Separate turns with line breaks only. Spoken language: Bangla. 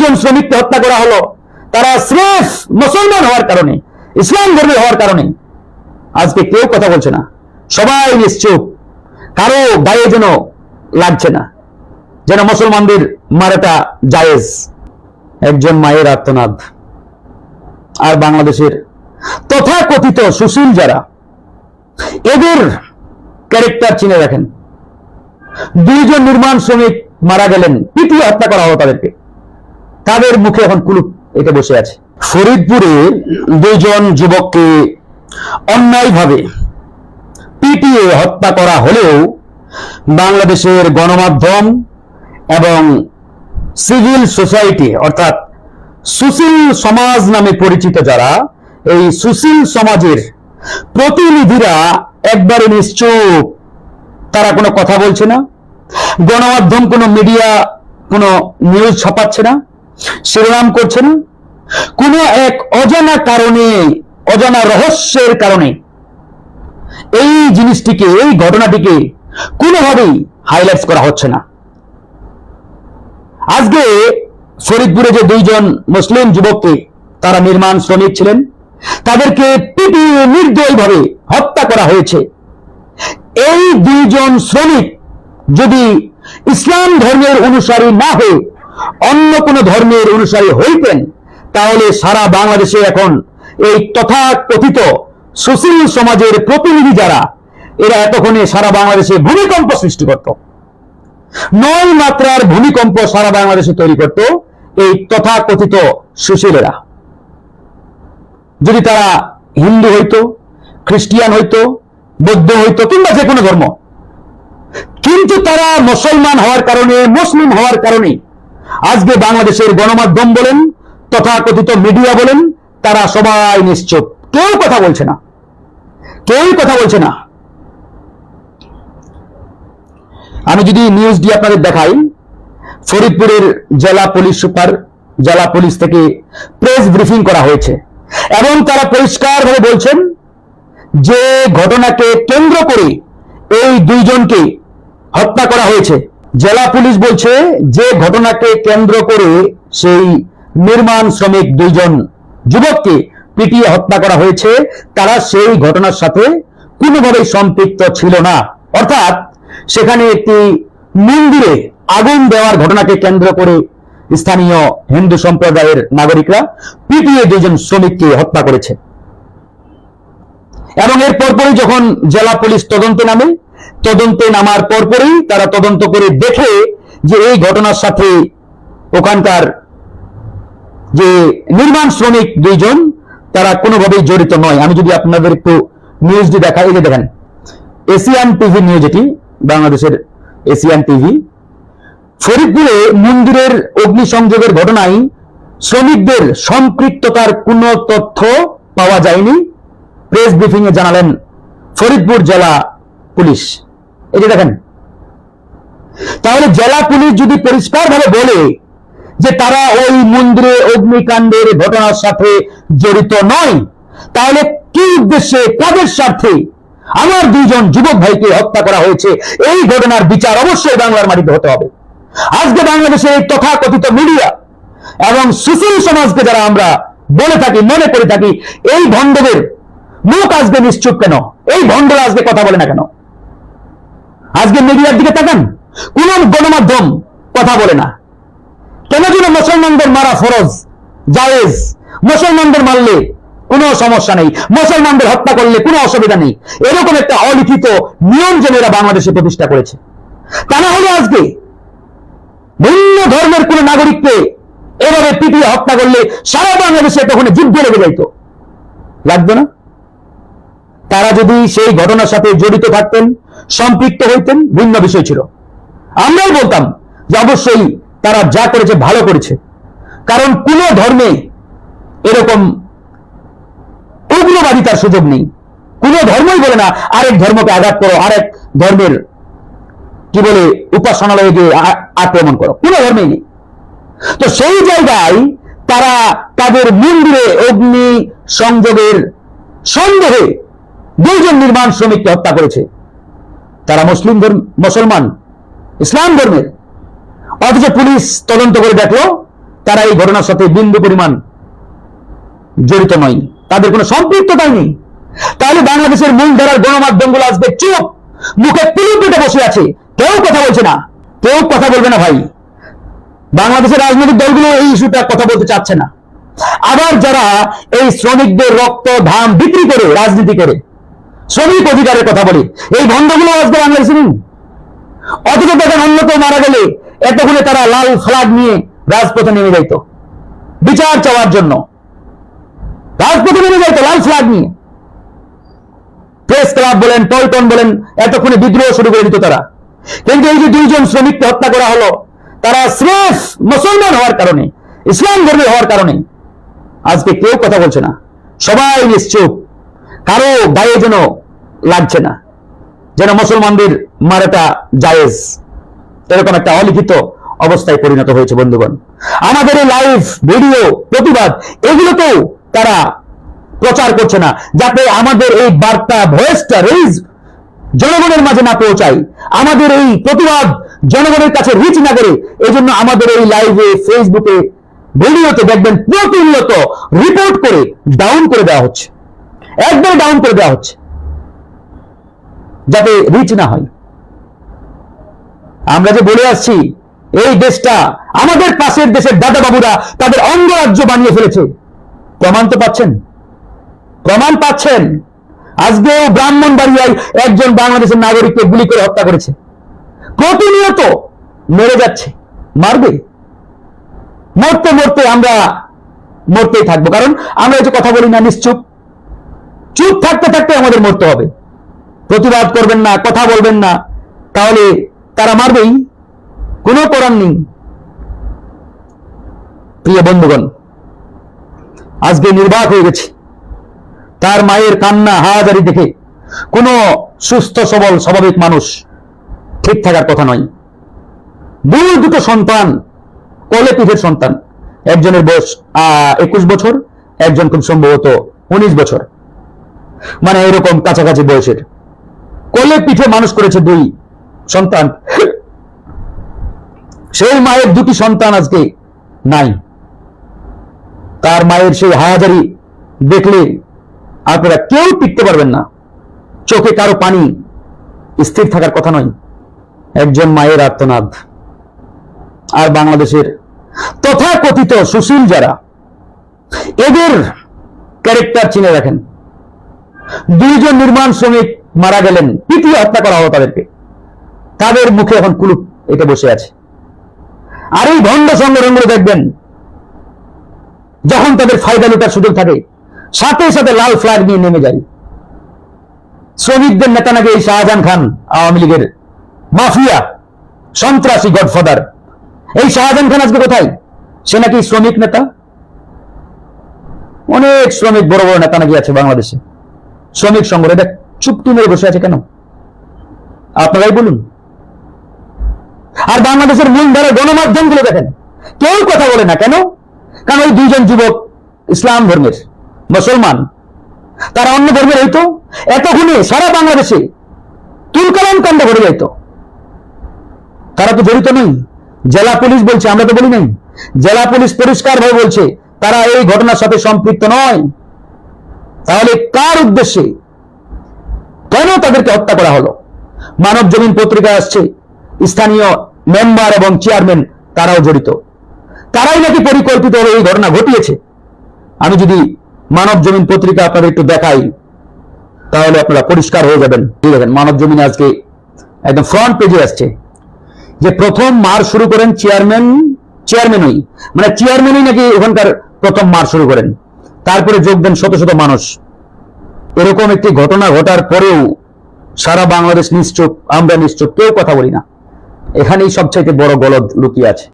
দুইজন শ্রমিককে হত্যা করা হলো। তারা স্রেফ মুসলমান হওয়ার কারণে, ইসলাম ধর্মী হওয়ার কারণে। আজকে কেউ কথা বলছে না। সবাই নিশ্চুপ। কারও গায়ে যেন লাগছে না। যেন মুসলমানদের মারাটা জায়েজ। একজন মায়ের আর্তনাদ। আর বাংলাদেশের তথাকথিত সুশীল যারা, এদের ক্যারেক্টার চিনে রাখেন। দুইজন নির্মাণ শ্রমিক মারা গেলেন, পিটিয়ে হত্যা করা হলো তাদেরকে। তাদের মুখে এখন কুলুপ এটা বসে আছে। ফরিদপুরে দুইজন যুবককে অন্যায়ভাবে পিটিয়ে হত্যা করা হলেও বাংলাদেশের গণমাধ্যম এবং সিভিল সোসাইটি, অর্থাৎ সুশীল সমাজ নামে পরিচিত যারা, এই সুশীল সমাজের প্রতিনিধিরা একবারে নিশ্চুপ। তারা কোনো কথা বলছে না। গণমাধ্যম, কোনো মিডিয়া, কোনো নিউজ ছাপাচ্ছে না। শিরোনাম করছে না কোনো এক অজানা কারণে, অজানা রহস্যের কারণে। এই জিনিসটিকে, এই ঘটনাটিকে কোনোভাবেই হাইলাইট করা হচ্ছে না। আজকে ফরিদপুরে যে দুইজন মুসলিম যুবককে তারা নির্মাণ শ্রমিক ছিলেন, তাদেরকে পিটিয়ে নির্দয়ভাবে হত্যা করা হয়েছে। এই দুইজন শ্রমিক যদি ইসলাম ধর্মের অনুসারী না হয়ে অন্য কোন ধর্মের অনুসারী হইতেন, তাহলে সারা বাংলাদেশে এখন এই তথাকথিত সুশীল সমাজের প্রতিনিধি যারা, এরা এতক্ষণে সারা বাংলাদেশে ভূমিকম্প সৃষ্টি করত। নয় মাত্রার ভূমিকম্প সারা বাংলাদেশে তৈরি করত এই তথাকথিত সুশীলেরা। যদি তারা হিন্দু হইতো, খ্রিস্টিয়ান হইতো, বৌদ্ধ হইতো, কিংবা যে কোনো ধর্ম, কিন্তু তারা মুসলমান হওয়ার কারণে, মুসলিম হওয়ার কারণে আজকে বাংলাদেশের গণমাধ্যম বলেন, তথাকথিত মিডিয়া বলেন, তারা সবাই নিশ্চুপ। কেউ কথা বলছে না। কেউই কথা বলছে না। আমি যদি নিউজ দিয়ে আপনাদের দেখাই, ফরিদপুরের জেলা পুলিশ সুপার, জেলা পুলিশ থেকে প্রেস ব্রিফিং করা হয়েছে। এবং তারা পরিষ্কারভাবে বলছেন যে ঘটনাকে কেন্দ্র করে এই দুইজনকে হত্যা করা হয়েছে। জেলা পুলিশ বলছে, যে ঘটনাকে কেন্দ্র করে সেই নির্মাণ শ্রমিক দুইজন যুবককে পিটিয়ে হত্যা করা হয়েছে। তারা সেই ঘটনার সাথে কোনোভাবেই সম্পৃক্ত ছিল না। অর্থাৎ সেখানে একটি মন্দিরে আগুন দেওয়ার ঘটনাকে কেন্দ্র করে স্থানীয় হিন্দু সম্প্রদায়ের নাগরিকরা পিটিয়ে দুজন শ্রমিককে হত্যা করেছে। এবং এর পরপরই যখন জেলা পুলিশ তদন্তে নামে তদন্তে নামার পরপরই তারা তদন্ত করে দেখে যে এই ঘটনার সাথে ওখানকার যে নির্মাণ শ্রমিক দুইজন, তারা কোনোভাবেই জড়িত নয়। আমি যদি আপনাদের একটু নিউজটি দেখাই, এই যে দেখেন, এশিয়ান টিভি নিউজ এটি, বাংলাদেশের এশিয়ান টিভি। ফরিদপুরে মন্দিরের অগ্নিসংযোগের ঘটনায় শ্রমিকদের সম্পৃক্ততার কোনো তথ্য পাওয়া যায়নি। প্রেস ব্রিফিং এ জানালেন ফরিদপুর জেলা পুলিশ। এই যে দেখেন। তাহলে জেলা পুলিশ যদি পরিষ্কারভাবে বলে যে তারা ওই মন্দিরে অগ্নিকাণ্ডের ঘটনার সাথে জড়িত নয়, তাহলে কি উদ্দেশ্যে, কাদের স্বার্থে আমার দুইজন যুবক ভাইকে হত্যা করা হয়েছে? এই ঘটনার বিচার অবশ্যই বাংলার মাটিতে হতে হবে। আজকে বাংলাদেশের এই তথাকথিত মিডিয়া এবং সুশীল সমাজকে যারা আমরা বলে থাকি, মনে করে থাকি, এই ভণ্ডদের মুখ আজকে নিশ্চুপ কেন? এই ভণ্ডরা আজকে কথা বলে না কেন? আজকে মিডিয়ার দিকে তাকান। কোন গণমাধ্যম কথা বলে না। কেন যেন মুসলমানদের মারা ফরজ, জায়েজ। মুসলমানদের মারলে কোনো সমস্যা নেই। মুসলমানদের হত্যা করলে কোনো অসুবিধা নেই। এরকম একটা অলিখিত নিয়ম যেন এরা বাংলাদেশে প্রতিষ্ঠা করেছে। তা না হলে আজকে ভিন্ন ধর্মের কোন নাগরিককে এভাবে পিটিয়ে হত্যা করলে সারা বাংলাদেশে তখন যুদ্ধ লেগে যাইতো। লাগবে না? তারা যদি সেই ঘটনার সাথে জড়িত থাকতেন, সম্পৃক্ত হইতেন, ভিন্ন বিষয় ছিল। আমরাই বলতাম যে অবশ্যই তারা যা করেছে ভালো করেছে। কারণ কোন ধর্মে এরকম উগ্রবাদিতার সুযোগ নেই। কোন ধর্মই বলে না, আরেক ধর্মকে আঘাত করো, আরেক ধর্মের, কি বলে উপাসনালয়ে গিয়ে আক্রমণ করো। কোনো ধর্মেই নেই। তো সেই জায়গায় তারা তাদের মন্দিরে অগ্নি সংযোগের সন্দেহে দুইজন নির্মাণ শ্রমিককে হত্যা করেছে। তারা মুসলিম ধর্ম, মুসলমান, ইসলাম ধর্মের। অথচ পুলিশ তদন্ত করে দেখল, তারা এই ঘটনার সাথে বিন্দু পরিমাণ জড়িত নয়। তাদের কোনো সম্পৃক্ততাই নেই। তাহলে বাংলাদেশের মূলধারার গণমাধ্যমগুলো আজকে চুপ, মুখে তুলে পেটে বসে আছে। কেউ কথা বলছে না। কেউ কথা বলবে না ভাই। বাংলাদেশের রাজনৈতিক দলগুলো এই ইস্যুটা কথা বলতে চাচ্ছে না। আবার যারা এই শ্রমিকদের রক্ত ধাম বিক্রি করে, রাজনীতি করে শ্রমিক অধিকারের কথা বলে। এই ভণ্ডগুলো আজকে বাংলাদেশে নেই অথচ দেখেন অন্য কেউ মারা গেলে এতক্ষণে তারা লাল ফ্লাগ নিয়ে রাজপথে নেমে যাইত। বিচার চাওয়ার জন্য। রাজপথে নেমে যাইত লাল ফ্লাগ নিয়ে। প্রেস ক্লাব বলেন, পল্টন বলেন, এতক্ষণে বিদ্রোহ শুরু করে দিত তারা। কিন্তু এই যে দুইজন শ্রমিককে হত্যা করা হলো, তারা স্রেফ মুসলমান হওয়ার কারণে, ইসলাম ধর্মী হওয়ার কারণে আজকে কেউ কথা বলছে না। সবাই নিশ্চুপ। কারও গায়ে যেন লাগছে না। যেন মুসলমানদের মারাটা জায়েজ। এরকম একটা অলিখিত অবস্থায় পরিণত হয়েছে বন্ধুগণ। আমাদের এই লাইভ ভিডিও প্রতিবাদ, এগুলোকেও তারা প্রচার করছে না, যাতে আমাদের এই বার্তা ভয়েসটা রেজ জনগণের মাঝে না পৌঁছায়। আমাদের এই প্রতিবাদ জনগণের কাছে রিচ না করে এই জন্য আমাদের এই লাইভে ফেসবুকে ভিডিওতে দেখবেন প্রতিনিয়ত রিপোর্ট করে ডাউন করে দেওয়া হচ্ছে। একদম ডাউন করে দেওয়া হচ্ছে। যাতে রিচ না হয়। আমরা যে বলে আসছি, এই দেশটা আমাদের পাশের দেশের দাদা বাবুরা তাদের অঙ্গরাজ্য বানিয়ে ফেলেছে। প্রমাণ তো পাচ্ছেন। প্রমাণ পাচ্ছেন। আজকেও ব্রাহ্মণ বাড়িয়ায় একজন বাংলাদেশের নাগরিককে গুলি করে হত্যা করেছে। প্রতিনিয়ত মরে যাচ্ছে। মারবে। মরতে মরতে আমরা মরতেই থাকব। কারণ আমরা যে কথা বলি না, নিশ্চুপ। চুপ থাকতে থাকতে আমাদের মরতে হবে। প্রতিবাদ করবেন না, কথা বলবেন না। তাহলে তারা মারবেই। কোনো করার নেই। প্রিয় বন্ধুগণ, আজকে নির্বাক হয়ে গেছে। তার মায়ের কান্না হাহাজারি দেখে কোনো সুস্থ, সবল, স্বাভাবিক মানুষ ঠিক থাকার কথা নয়। দুই, দুটো সন্তান, কোলে পিঠের সন্তান। একজনের বয়স একুশ বছর, একজন খুব সম্ভবত উনিশ বছর। মানে এরকম কাছাকাছি বয়সের। কোলে পিঠে মানুষ করেছে দুই। সন্তান। সেই মায়ের দুটি সন্তান আজকে নাই। তার মায়ের সেই হাজারি দেখলে আপনারা কেউ টিকতে পারবেন না। চোখে কারও পানি, স্থির থাকার কথা নয়। একজন মায়ের আর্তনাদ। আর বাংলাদেশের তথাকথিত সুশীল যারা, এদের ক্যারেক্টার চিনে রাখেন। দুইজন নির্মাণ শ্রমিক মারা গেলেন, পিটিয়ে হত্যা করা হলো তাদেরকে। তাদের মুখে এখন কুলুপ এটা বসে আছে। আর এই ভণ্ড সংগঠনগুলো দেখবেন, যখন তাদের ফায়দা লুটার সুযোগ থাকে, সাথে সাথে লাল ফ্ল্যাগ নিয়ে নেমে যায়। শ্রমিকদের নেতা নাকি এই শাহজাহান খান, আওয়ামী লীগের মাফিয়া, সন্ত্রাসী গডফাদার। এই শাহজাহান খান আজকে কোথায়? সে নাকি শ্রমিক নেতা? অনেক শ্রমিক, বড় বড় নেতা নাকি আছে বাংলাদেশে। শ্রমিক সংগঠন এটা চুপটি মেরে বসে আছে কেন? আপনারাই বলুন। আর বাংলাদেশের মূল ধারা গণমাধ্যমগুলো দেখেন। কেউ কথা বলে না, কেন? কারণ ওই দুইজন যুবক ইসলাম ধর্মের, মুসলমান। তারা অন্য ধর্মের হইতো এতক্ষণে সারা বাংলাদেশে তুলকালাম কাণ্ড ঘটে যাইতো। তারা তো জড়িত নেই। জেলা পুলিশ বলছে, আমরা তো বলি নাই। জেলা পুলিশ পরিষ্কার ভাবে বলছে, তারা এই ঘটনার সাথে সম্পৃক্ত নয়। তাহলে কার উদ্দেশ্যে কেন তাদেরকে হত্যা করা হলো? মানব জমিন পত্রিকা আসছে, স্থানীয় মেম্বার এবং চেয়ারম্যান তারাও জড়িত। তারাই নাকি পরিকল্পিতভাবে এই ঘটনা ঘটিয়েছে? আমি যদি মানব জমিন পত্রিকা আপনাদের একটু দেখাই, তাহলে আপনারা পরিষ্কার হয়ে যাবেন। ঠিক আছে মানব জমিন আজকে একদম ফ্রন্ট পেজে আসছে। যে প্রথম মার শুরু করেন চেয়ারম্যান চেয়ারম্যানই মানে চেয়ারম্যানই নাকি ওখানকার প্রথম মার শুরু করেন। তারপরে যোগ দেন শত শত মানুষ। এরকম একটি ঘটনা ঘটার পরেও সারা বাংলাদেশ নিশ্চুপ, আমরা নিশ্চুপ, কেউ কথা বলি না। এখানেই সবচাইতে বড় গলদ লুকিয়ে আছে।